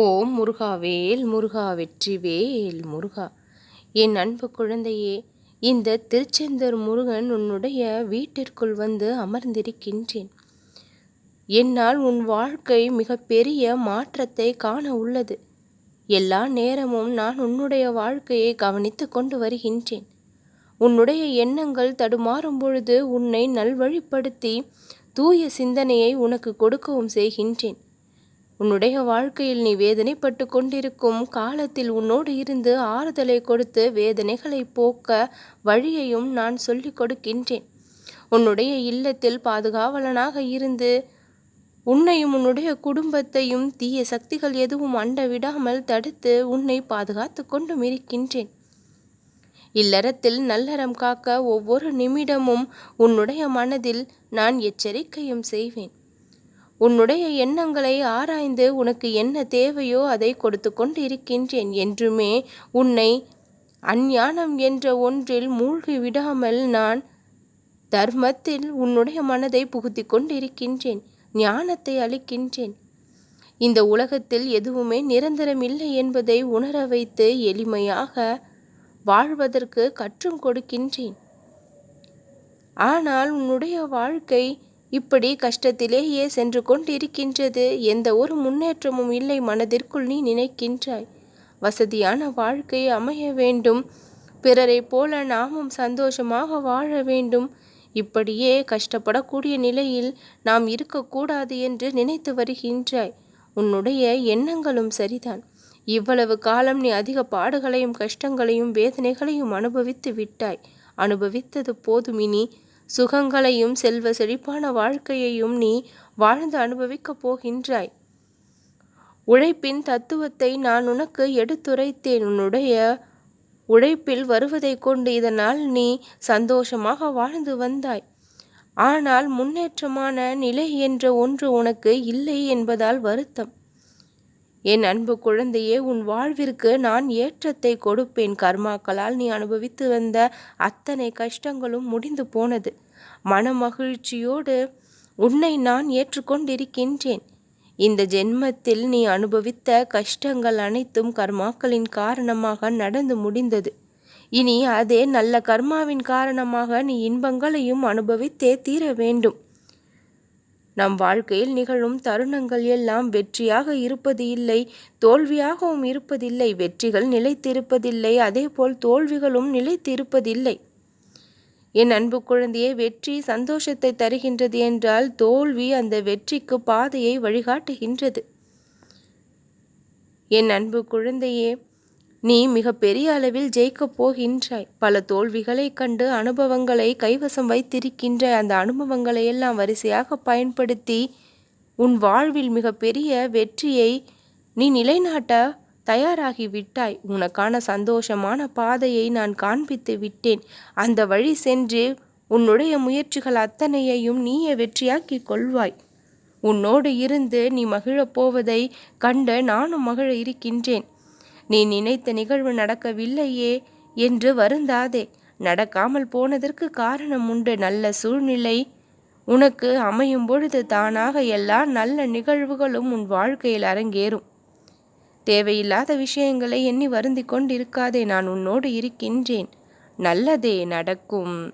ஓம் முருகாவேல் முருகா வெற்றிவேல் முருகா. என் அன்பு குழந்தையே இந்த திருச்செந்தூர் முருகன் உன்னுடைய வீட்டிற்குள் வந்து அமர்ந்திருக்கின்றேன். என்னால் உன் வாழ்க்கை மிகப்பெரிய மாற்றத்தை காண உள்ளது. எல்லா நேரமும் நான் உன்னுடைய வாழ்க்கையை கவனித்து கொண்டு வருகின்றேன். உன்னுடைய எண்ணங்கள் தடுமாறும் பொழுது உன்னை நல்வழிப்படுத்தி தூய சிந்தனையை உனக்கு கொடுக்கவும் செய்கின்றேன். உன்னுடைய வாழ்க்கையில் நீ வேதனைப்பட்டு கொண்டிருக்கும் காலத்தில் உன்னோடு இருந்து ஆறுதலை கொடுத்து வேதனைகளை போக்க வழியையும் நான் சொல்லிக் கொடுக்கின்றேன். உன்னுடைய இல்லத்தில் பாதுகாவலனாக இருந்து உன்னையும் உன்னுடைய குடும்பத்தையும் தீய சக்திகள் எதுவும் அண்ட விடாமல் தடுத்து உன்னை பாதுகாத்து கொண்டும் இருக்கின்றேன். இல்லறத்தில் நல்லறம் காக்க ஒவ்வொரு நிமிடமும் உன்னுடைய மனதில் நான் எச்சரிக்கையும் செய்வேன். உன்னுடைய எண்ணங்களை ஆராய்ந்து உனக்கு என்ன தேவையோ அதை கொடுத்து கொண்டு இருக்கின்றேன் என்றுமே உன்னை அஞ்ஞானம் என்ற ஒன்றில் மூழ்கி விடாமல் நான் தர்மத்தில் உன்னுடைய மனதை புகுத்தி கொண்டிருக்கின்றேன் ஞானத்தை அளிக்கின்றேன். இந்த உலகத்தில் எதுவுமே நிரந்தரம் இல்லை என்பதை உணர வைத்து எளிமையாக வாழ்வதற்கு கற்றும் கொடுக்கின்றேன். ஆனால் உன்னுடைய வாழ்க்கை இப்படி கஷ்டத்திலேயே சென்று கொண்டிருக்கின்றது. எந்த ஒரு முன்னேற்றமும் இல்லை மனதிற்குள் நீ நினைக்கின்றாய். வசதியான வாழ்க்கை அமைய வேண்டும். பிறரை போல நாமும் சந்தோஷமாக வாழ வேண்டும். இப்படியே கஷ்டப்படக்கூடிய நிலையில் நாம் இருக்கக்கூடாது என்று நினைத்து வருகின்றாய். உன்னுடைய எண்ணங்களும் சரிதான். இவ்வளவு காலம் நீ அதிக பாடுகளையும் கஷ்டங்களையும் வேதனைகளையும் அனுபவித்து விட்டாய். அனுபவித்தது போதும் இனி. சுகங்களையும் செல்வ செழிப்பான வாழ்க்கையையும் நீ வாழ்ந்து அனுபவிக்கப் போகின்றாய். உழைப்பின் தத்துவத்தை நான் உனக்கு எடுத்துரைத்தேன். உன்னுடைய உழைப்பில் வருவதை கொண்டு இதனால் நீ சந்தோஷமாக வாழ்ந்து வந்தாய். ஆனால் முன்னேற்றமான நிலை என்ற ஒன்று உனக்கு இல்லை என்பதால் வருத்தம். என் அன்பு குழந்தையே உன் வாழ்விற்கு நான் ஏற்றத்தை கொடுப்பேன். கர்மாக்களால் நீ அனுபவித்து வந்த அத்தனை கஷ்டங்களும் முடிந்து போனது. மன மகிழ்ச்சியோடு உன்னை நான் ஏற்றுக்கொண்டிருக்கின்றேன். இந்த ஜென்மத்தில் நீ அனுபவித்த கஷ்டங்கள் அனைத்தும் கர்மாக்களின் காரணமாக நடந்து முடிந்தது. இனி அதே நல்ல கர்மாவின் காரணமாக நீ இன்பங்களையும் அனுபவித்தே தீர வேண்டும். நம் வாழ்க்கையில் நிகழும் தருணங்கள் எல்லாம் வெற்றியாக இருப்பது இல்லை தோல்வியாகவும் இருப்பதில்லை வெற்றிகள் நிலைத்திருப்பதில்லை அதேபோல் தோல்விகளும் நிலைத்திருப்பதில்லை. என் அன்பு குழந்தையே வெற்றி சந்தோஷத்தை தருகின்றது என்றால் தோல்வி அந்த வெற்றிக்கு பாதையை வழிகாட்டுகின்றது. என் அன்பு குழந்தையே நீ மிக பெரிய அளவில் ஜெயிக்கப் போகின்றாய். பல தோல்விகளை கண்டு அனுபவங்களை கைவசம் வைத்திருக்கின்ற அந்த அனுபவங்களை எல்லாம் வரிசையாக பயன்படுத்தி உன் வாழ்வில் மிக பெரிய வெற்றியை நீ நிலைநாட்ட தயாராகி விட்டாய். உனக்கான சந்தோஷமான பாதையை நான் காண்பித்து விட்டேன். அந்த வழி சென்று உன்னுடைய முயற்சிகள் அத்தனையையும் நீயே வெற்றியாக்கி கொள்வாய். உன்னோடு இருந்து நீ மகிழப் போவதை கண்டு நானும் மகிழ இருக்கின்றேன். நீ நினைத்த நிகழ்வு நடக்கவில்லையே என்று வருந்தாதே. நடக்காமல் போனதற்கு காரணம் உண்டு. நல்ல சூழ்நிலை. உனக்கு அமையும் பொழுது தானாக எல்லா நல்ல நிகழ்வுகளும் உன் வாழ்க்கையில் அரங்கேறும். தேவையில்லாத விஷயங்களை எண்ணி வருந்தி கொண்டிருக்காதே. நான் உன்னோடு இருக்கின்றேன். நல்லதே நடக்கும்.